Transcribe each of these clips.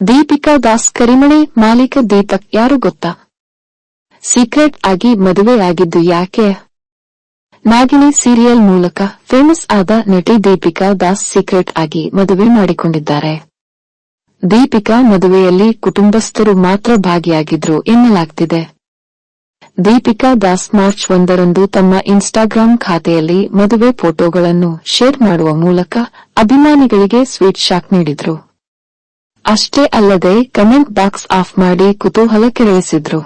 ದೀಪಿಕಾ ದಾಸ್ ಕರಿಮಣೆ ಮಾಲೀಕ ದೀಪಕ್, ಯಾರು ಗೊತ್ತಾ? ಸೀಕ್ರೆಟ್ ಆಗಿ ಮದುವೆಯಾಗಿದ್ದು ಯಾಕೆ? ನಾಗಿನಿ ಸೀರಿಯಲ್ ಮೂಲಕ ಫೇಮಸ್ ಆದ ನಟಿ ದೀಪಿಕಾ ದಾಸ್ ಸೀಕ್ರೆಟ್ ಆಗಿ ಮದುವೆ ಮಾಡಿಕೊಂಡಿದ್ದಾರೆ. ದೀಪಿಕಾ ಮದುವೆಯಲ್ಲಿ ಕುಟುಂಬಸ್ಥರು ಮಾತ್ರ ಭಾಗಿಯಾಗಿದ್ರು ಎನ್ನಲಾಗ್ತಿದೆ. ದೀಪಿಕಾ ದಾಸ್ ಮಾರ್ಚ್ ಒಂದರಂದು ತಮ್ಮ ಇನ್ಸ್ಟಾಗ್ರಾಂ ಖಾತೆಯಲ್ಲಿ ಮದುವೆ ಫೋಟೋಗಳನ್ನು ಶೇರ್ ಮಾಡುವ ಮೂಲಕ ಅಭಿಮಾನಿಗಳಿಗೆ ಸ್ವೀಟ್ ಶಾಕ್ ನೀಡಿದ್ರು. ಅಷ್ಟೇ ಅಲ್ಲದೆ ಕಮೆಂಟ್ ಬಾಕ್ಸ್ ಆಫ್ ಮಾಡಿ ಕುತೂಹಲ ಕೆರಳಿಸಿದ್ರು.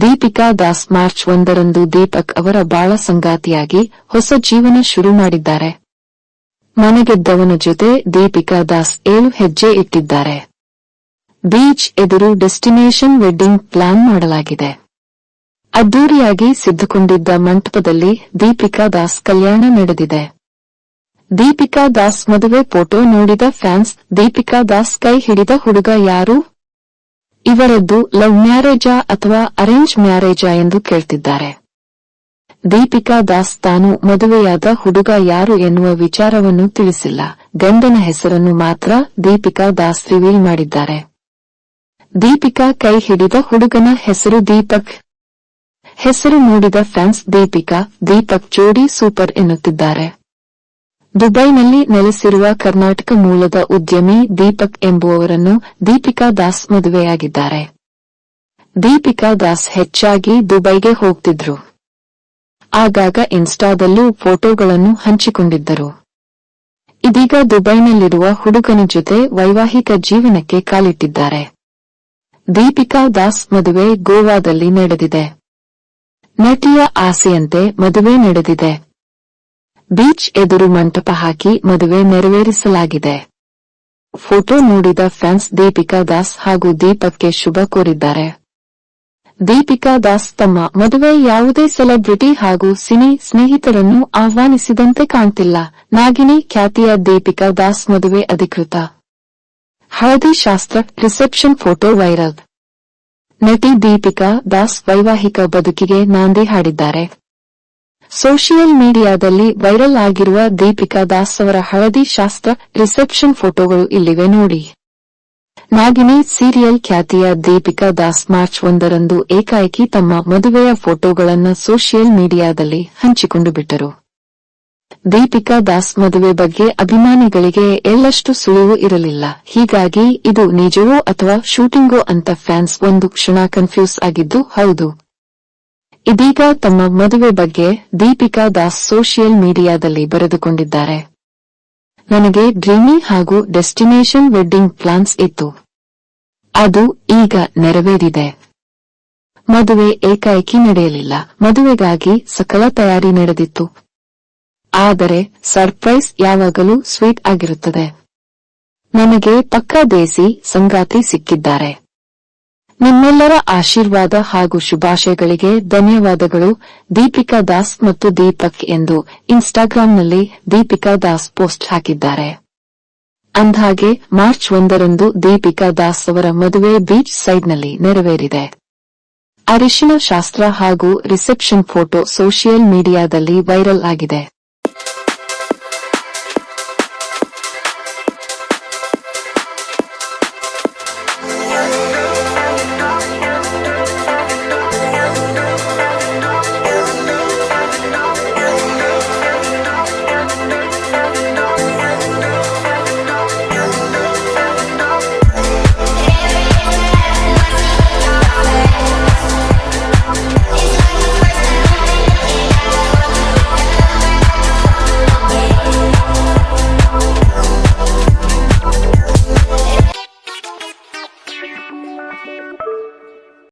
ದೀಪಿಕಾ ದಾಸ್ ಮಾರ್ಚ್ ಒಂದರಂದು ದೀಪಕ್ ಅವರ ಬಾಳ ಸಂಗಾತಿಯಾಗಿ ಹೊಸ ಜೀವನ ಶುರು ಮಾಡಿದ್ದಾರೆ. ಮನೆಗೆದ್ದವನ ಜೊತೆ ದೀಪಿಕಾ ದಾಸ್ ಏಳು ಹೆಜ್ಜೆ ಇಟ್ಟಿದ್ದಾರೆ. ಬೀಚ್ ಎದುರು ಡೆಸ್ಟಿನೇಷನ್ ವೆಡ್ಡಿಂಗ್ ಪ್ಲಾನ್ ಮಾಡಲಾಗಿದೆ. ಅದ್ದೂರಿಯಾಗಿ ಸಿದ್ಧಕೊಂಡಿದ್ದ ಮಂಟಪದಲ್ಲಿ ದೀಪಿಕಾ ದಾಸ್ ಕಲ್ಯಾಣ ನಡೆದಿದೆ. ದೀಪಿಕಾ ದಾಸ್ ಮದುವೆ ಫೋಟೋ ನೋಡಿದ ಫ್ಯಾನ್ಸ್, ದೀಪಿಕಾ ದಾಸ್ ಕೈ ಹಿಡಿದ ಹುಡುಗ ಯಾರು? ಇವರದ್ದು ಲವ್ ಮ್ಯಾರೇಜಾ ಅಥವಾ ಅರೇಂಜ್ ಮ್ಯಾರೇಜಾ ಎಂದು ಕೇಳ್ತಿದ್ದಾರೆ. ದೀಪಿಕಾ ದಾಸ್ ತಾನು ಮದುವೆಯಾದ ಹುಡುಗ ಯಾರು ಎನ್ನುವ ವಿಚಾರವನ್ನು ತಿಳಿಸಿಲ್ಲ. ಗಂಡನ ಹೆಸರನ್ನು ಮಾತ್ರ ದೀಪಿಕಾ ದಾಸ್ ರಿವೀಲ್ ಮಾಡಿದ್ದಾರೆ. ದೀಪಿಕಾ ಕೈ ಹಿಡಿದ ಹುಡುಗನ ಹೆಸರು ದೀಪಕ್. ಹೆಸರು ನೋಡಿದ ಫ್ಯಾನ್ಸ್ ದೀಪಿಕಾ, ದೀಪಕ್ ಜೋಡಿ ಸೂಪರ್ ಎನ್ನುತ್ತಿದ್ದಾರೆ. ದುಬೈನಲ್ಲಿ ನೆಲೆಸಿರುವ ಕರ್ನಾಟಕ ಮೂಲದ ಉದ್ಯಮಿ ದೀಪಕ್ ಎಂಬುವವರನ್ನು ದೀಪಿಕಾ ದಾಸ್ ಮದುವೆಯಾಗಿದ್ದಾರೆ. ದೀಪಿಕಾ ದಾಸ್ ಹೆಚ್ಚಾಗಿ ದುಬೈಗೆ ಹೋಗ್ತಿದ್ರು. ಆಗಾಗ ಇನ್ಸ್ಟಾದಲ್ಲೂ ಫೋಟೋಗಳನ್ನು ಹಂಚಿಕೊಂಡಿದ್ದರು. ಇದೀಗ ದುಬೈನಲ್ಲಿರುವ ಹುಡುಗನ ಜೊತೆ ವೈವಾಹಿಕ ಜೀವನಕ್ಕೆ ಕಾಲಿಟ್ಟಿದ್ದಾರೆ. ದೀಪಿಕಾ ದಾಸ್ ಮದುವೆ ಗೋವಾದಲ್ಲಿ ನಡೆದಿದೆ. ನಟಿಯ ಆಸೆಯಂತೆ ಮದುವೆ ನಡೆದಿದೆ. ಬೀಚ್ ಎದುರು ಮಂಟಪ ಹಾಕಿ ಮದುವೆ ನೆರವೇರಿಸಲಾಗಿದೆ. ಫೋಟೋ ನೋಡಿದ ಫ್ಯಾನ್ಸ್ ದೀಪಿಕಾ ದಾಸ್ ಹಾಗೂ ದೀಪಕ್ಗೆ ಶುಭ ಕೋರಿದ್ದಾರೆ. ದೀಪಿಕಾ ದಾಸ್ ತಮ್ಮ ಮದುವೆ ಯಾವುದೇ ಸೆಲೆಬ್ರಿಟಿ ಹಾಗೂ ಸಿನಿ ಸ್ನೇಹಿತರನ್ನು ಆಹ್ವಾನಿಸಿದಂತೆ ಕಾಣ್ತಿಲ್ಲ. ನಾಗಿನಿ ಖ್ಯಾತಿಯ ದೀಪಿಕಾ ದಾಸ್ ಮದುವೆ ಅಧಿಕೃತ. ಹಳದಿ ಶಾಸ್ತ್ರ ರಿಸೆಪ್ಷನ್ ಫೋಟೋ ವೈರಲ್. ನಟಿ ದೀಪಿಕಾ ದಾಸ್ ವೈವಾಹಿಕ ಬದುಕಿಗೆ ನಾಂದಿ ಹಾಡಿದ್ದಾರೆ. ಸೋಷಿಯಲ್ ಮೀಡಿಯಾದಲ್ಲಿ ವೈರಲ್ ಆಗಿರುವ ದೀಪಿಕಾ ದಾಸ್ ಅವರ ಹಳದಿ ಶಾಸ್ತ್ರ ರಿಸೆಪ್ಷನ್ ಫೋಟೋಗಳು ಇಲ್ಲಿವೆ ನೋಡಿ. ನಾಗಿನಿ ಸೀರಿಯಲ್ ಖ್ಯಾತಿಯ ದೀಪಿಕಾ ದಾಸ್ ಮಾರ್ಚ್ ಒಂದರಂದು ಏಕಾಏಕಿ ತಮ್ಮ ಮದುವೆಯ ಫೋಟೋಗಳನ್ನು ಸೋಷಿಯಲ್ ಮೀಡಿಯಾದಲ್ಲಿ ಹಂಚಿಕೊಂಡು ಬಿಟ್ಟರು. ದೀಪಿಕಾ ದಾಸ್ ಮದುವೆ ಬಗ್ಗೆ ಅಭಿಮಾನಿಗಳಿಗೆ ಎಳ್ಳಷ್ಟು ಸುಳಿವು ಇರಲಿಲ್ಲ. ಹೀಗಾಗಿ ಇದು ನಿಜವೋ ಅಥವಾ ಶೂಟಿಂಗೋ ಅಂತ ಫ್ಯಾನ್ಸ್ ಒಂದು ಕ್ಷಣ ಕನ್ಫ್ಯೂಸ್ ಆಗಿದ್ದು, ಹೌದು. ಇದೀಗ ತಮ್ಮ ಮದುವೆ ಬಗ್ಗೆ ದೀಪಿಕಾ ದಾಸ್ ಸೋಷಿಯಲ್ ಮೀಡಿಯಾದಲ್ಲಿ ಬರೆದುಕೊಂಡಿದ್ದಾರೆ. ನನಗೆ ಡ್ರೀಮಿ ಹಾಗೂ ಡೆಸ್ಟಿನೇಷನ್ ವೆಡ್ಡಿಂಗ್ ಪ್ಲಾನ್ಸ್ ಇತ್ತು. ಅದು ಈಗ ನೆರವೇರಿದೆ. ಮದುವೆ ಏಕಾಏಕಿ ನಡೆಯಲಿಲ್ಲ. ಮದುವೆಗಾಗಿ ಸಕಲ ತಯಾರಿ ನಡೆದಿತ್ತು. ಆದರೆ ಸರ್ಪ್ರೈಸ್ ಯಾವಾಗಲೂ ಸ್ವೀಟ್ ಆಗಿರುತ್ತದೆ. ನನಗೆ ಪಕ್ಕಾ ದೇಸಿ ಸಂಗಾತಿ ಸಿಕ್ಕಿದ್ದಾರೆ. ನಿಮ್ಮೆಲ್ಲರ ಆಶೀರ್ವಾದ ಹಾಗೂ ಶುಭಾಶಯಗಳಿಗೆ ಧನ್ಯವಾದಗಳು. ದೀಪಿಕಾ ದಾಸ್ ಮತ್ತು ದೀಪಕ್ ಎಂದು ಇನ್ಸ್ಟಾಗ್ರಾಂನಲ್ಲಿ ದೀಪಿಕಾ ದಾಸ್ ಪೋಸ್ಟ್ ಹಾಕಿದ್ದಾರೆ. ಅಂದ್ಹಾಗೆ, ಮಾರ್ಚ್ ಒಂದರಂದು ದೀಪಿಕಾ ದಾಸ್ ಅವರ ಮದುವೆ ಬೀಚ್ ಸೈಡ್ನಲ್ಲಿ ನೆರವೇರಿದೆ. ಅರಿಶಿನ ಶಾಸ್ತ್ರ ಹಾಗೂ ರಿಸೆಪ್ಷನ್ ಫೋಟೋ ಸೋಷಿಯಲ್ ಮೀಡಿಯಾದಲ್ಲಿ ವೈರಲ್ ಆಗಿದೆ.